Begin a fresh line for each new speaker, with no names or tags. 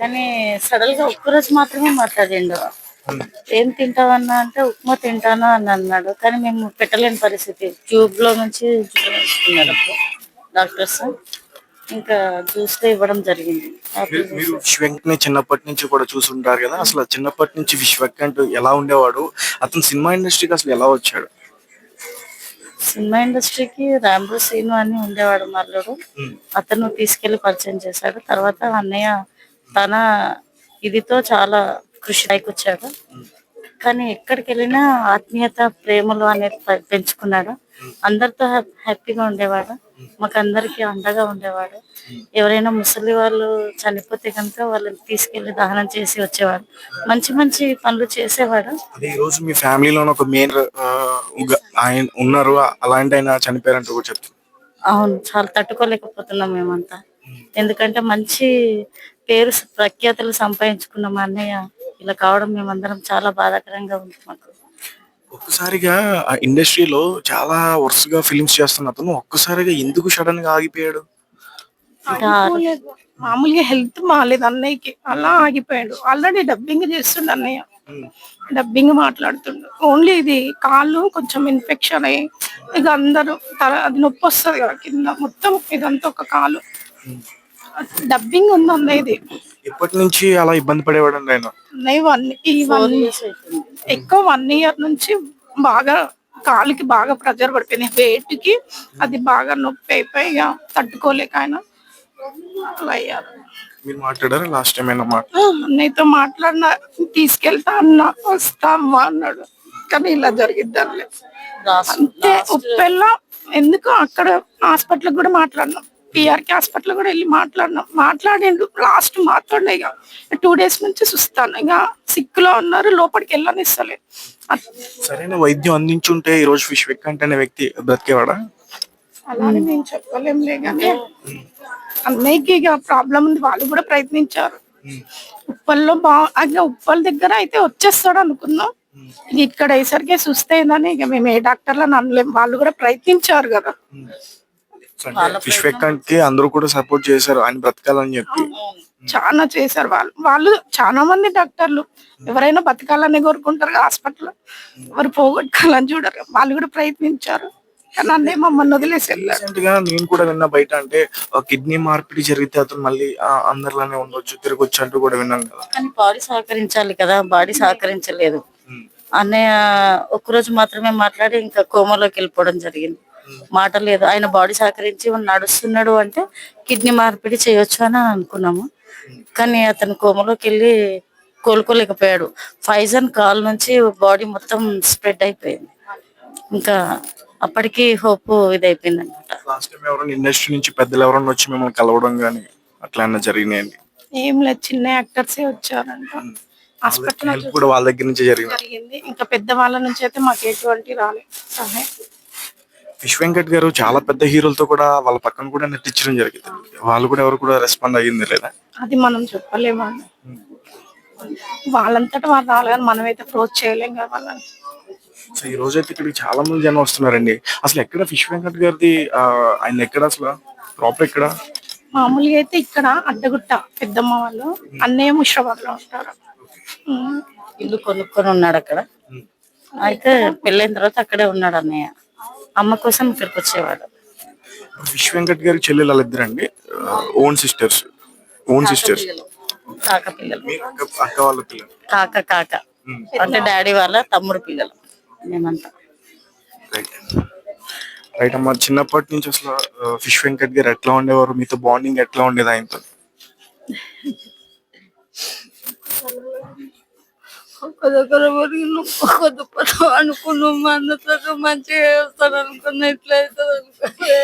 కానీ సడన్గా ఒక్కరోజు మాత్రమే మాట్లాడిండు. ఏం తింటావన్నా అంటే ఉప్మా తింటాను అని అన్నాడు. కానీ మేము పెట్టలేని పరిస్థితి. ట్యూబ్లో నుంచి చూస్తున్నారు డాక్టర్స్. ఇంకా జ్యూస్లో ఇవ్వడం జరిగింది.
మీరు- మీరు విశ్వెంకట్ని చిన్నప్పటి నుంచి కూడా చూసుంటారు కదా. అసలు చిన్నప్పటి నుంచి విశ్వెంకట్ ఎలా ఉండేవాడు? అతను సినిమా ఇండస్ట్రీకి అసలు ఎలా వచ్చాడు?
సినిమా ఇండస్ట్రీకి రాంబో సీను అని ఉండేవాడు మల్లుడు అతను తీసుకెళ్ళి పరిచయం చేశాడు. తర్వాత అన్నయ్య తన ఇదితో చాలా కృషి వచ్చాడు కానీ ఎక్కడికి వెళ్ళినా ఆత్మీయత ప్రేమలు అనేది పెంచుకున్నాడు. అందరితో హ్యా- హ్యాపీగా ఉండేవాడు. మాకు అందరికి అండగా ఉండేవాడు. ఎవరైనా ముసలి వాళ్ళు చనిపోతే కనుక వాళ్ళని తీసుకెళ్ళి దహనం చేసి వచ్చేవాడు. మంచి మంచి పనులు చేసేవాడు.
అదే ఈ రోజు మీ ఫ్యామిలీలో ఒక మెయిన్ ఆయన ఉన్నారు. అలాంటి ఆయన చనిపోయారంటూ కూడా
అవును చాలా తట్టుకోలేకపోతున్నాం మేమంతా. ఎందుకంటే మంచి పేరు ప్రఖ్యాతులు సంపాదించుకున్న మా అన్నయ్య. ఇలా కావడం మేమందరం చాలా బాధాకరంగా ఉంది మాకు.
ఒక్కసారిగా ఆ ఇండస్ట్రీలో చాలా వరుసగా ఫిలిమ్స్ చేస్తున్న అతను ఒక్కసారిగా ఎందుకు సడన్గా ఆగిపోయాడు.
మామూలుగా హెల్త్ బాగాలేదు అన్నయ్యకి. అలా ఆగిపోయాడు. ఆల్రెడీ డబ్బింగ్ చేస్తుండు అన్నయ్య. డబ్బింగ్ మాట్లాడుతుండు. ఓన్లీ ఇది కాళ్ళు కొంచెం ఇన్ఫెక్షన్ అయ్యి ఇక అందరూ తల అది నొప్పి వస్తుంది కదా కింద. మొత్తం ఇదంతా ఒక కాలు. డబ్బింగ్ ఉంది అన్నయ్యది
ఎప్పటి నుంచి అలా ఇబ్బంది పడేవాడు ఆయన.
అన్నయ్య వన్ ఈ వన్ ఎక్కువ వన్ ఇయర్ నుంచి బాగా కాలుకి బాగా ప్రెజర్ పడిపోయింది weight కి అది బాగా నొప్పి అయిపోయి ఇక తట్టుకోలేక ఆయన అలా అయ్యారు.
మీరు మాట్లాడారా? లాస్ట్ టైం అయినా మాట
అన్నయ్యతో మాట్లాడిన తీసుకెళ్తా అన్న వస్తా అమ్మా అన్నాడు. కానీ ఇలా జరిగిద్దాంలే అంతే ఉప్పెల్ల ఎందుకు అక్కడ హాస్పిటల్ కూడా మాట్లాడినాం. పిఆర్కి హాస్పిటల్ కూడా వెళ్ళి మాట్లాడినాం. మాట్లాడిండు. లాస్ట్ మాట్లాడినా ఇక టూ డేస్ నుంచి చూస్తాను. ఇక సిక్లో ఉన్నారు లోపలికి వెళ్ళనిస్తలే.
సరైన వైద్యం అందించుంటే ఈ రోజు విశ్వెంకట్ అనే వ్యక్తి బ్రతికేవాడా?
అలానే నేను చెప్పలేంలే కానీ అన్నయ్యకి ఇక ప్రాబ్లం ఉంది. వాళ్ళు కూడా ప్రయత్నించారు. ఉప్పల్లో బా ఉప్పల్ దగ్గర అయితే వచ్చేస్తాడు అనుకున్నాం. ఇక ఇక్కడ అయ్యేసరికి చూస్తే ఇక మేము ఏ డాక్టర్లను అనలేం. వాళ్ళు కూడా ప్రయత్నించారు కదా.
విశ్వెంకట్కి అందరూ కూడా సపోర్ట్ చేశారు ఆయన బ్రతకాలని చెప్పి.
చాలా చేశారు వాళ్ళు. వాళ్ళు చాలా మంది డాక్టర్లు. ఎవరైనా బతకాలని కోరుకుంటారు హాస్పిటల్ ఎవరు పోగొట్టుకోవాలని చూడరు. వాళ్ళు కూడా ప్రయత్నించారు. కానీ అన్నయ్య మమ్మల్ని వదిలేసి వెళ్ళారు.
నేను కూడా విన్నా బయట అంటే కిడ్నీ మార్పిడి జరిగితే అతను మళ్ళీ అందరిలానే ఉండొచ్చు తిరగొచ్చు అంటూ కూడా విన్నాం కదా.
కానీ బాడీ సహకరించాలి కదా బాడీ సహకరించలేదు. అన్నయ్య ఒక్కరోజు మాత్రమే మాట్లాడి ఇంకా కోమలోకి వెళ్ళిపోవడం జరిగింది. మాట లేదు. ఆయన బాడీ సహకరించి నడుస్తున్నాడు అంటే కిడ్నీ మార్పిడి చేయొచ్చు అని అనుకున్నాము. కానీ అతను కోమలోకి వెళ్ళి కోలుకోలేకపోయాడు. ఫైజన్ కాల్ నుంచి బాడీ మొత్తం స్ప్రెడ్ అయిపోయింది. ఇంకా అప్పటికి హోప్ ఇదైపోయింది అనమాట
లాస్ట్ టైం ఎవరైనా ఇండస్ట్రీ నుంచి పెద్దలు ఎవరైనా వచ్చి మిమ్మల్ని కలవడం కానీ అట్లా అన్న జరిగినాయండి?
ఏం లేదు. చిన్న యాక్టర్సే వచ్చారంట. హాస్పిటల్
కూడా వాళ్ళ దగ్గర నుంచి జరిగింది.
జరిగింది. ఇంకా పెద్ద వాళ్ళ నుంచి అయితే మాకు ఎటువంటి రాలేదు. సహాయం
విశ్వెంకట్ గారు చాలా పెద్ద హీరోలతో కూడా వాళ్ళ పక్కన కూడా నటించడం జరిగింది. వాళ్ళు కూడా ఎవరు కూడా రెస్పాండ్ అయ్యింది లేదా?
అది మనం చెప్పలేమండి వాళ్ళంతటా వాళ్ళు రాలేదని మనమైతే క్లోజ్ చేయలేం కదా వాళ్ళని.
సో ఈ రోజు అయితే ఇక్కడికి చాలా మంది జనం వస్తున్నారండి. అసలు ఎక్కడ విశ్వెంకట్ గారిది ఆ, ఆయన ఎక్కడ అసలు? ప్రాపర్ ఎక్కడ?
మామూలుగా అయితే ఇక్కడ అడ్డగుట్ట పెద్దమ్మ వాళ్ళు అన్నయ్య ముషాబాద్లో ఉంటారు. ఉమ్.
ఇల్లు కొనుక్కొని ఉన్నాడు అక్కడ. అయితే పెళ్ళైన తర్వాత అక్కడే ఉన్నాడు అన్నయ్య. అమ్మ కోసం ఇక్కడికి వచ్చేవాడు
విశ్వెంకట్ గారి చెల్లెలు వాళ్ళిద్దరండి ఓన్ సిస్టర్స్ ఓన్ సిస్టర్స్
కాక పిల్లలు.
అక్క అక్క వాళ్ళ పిల్లలు.
కాక కాక. అంటే డాడీ వాళ్ళ తమ్ముడు పిల్లలు. మేమంతా.
రైట్ రైట్ అమ్మా చిన్నప్పటి నుంచి అసలు ఫిష్ వెంకట్ గారు ఎట్లా ఉండేవారు? మీతో బాండింగ్ ఎట్లా ఉండేది ఆయనతో?
ఒక దగ్గర వరిగిన ఒక దుప్పటం అనుకున్నాం మా మంచిగా చేస్తాను అనుకున్న ఇట్లా అవుతుంది అనుకోలే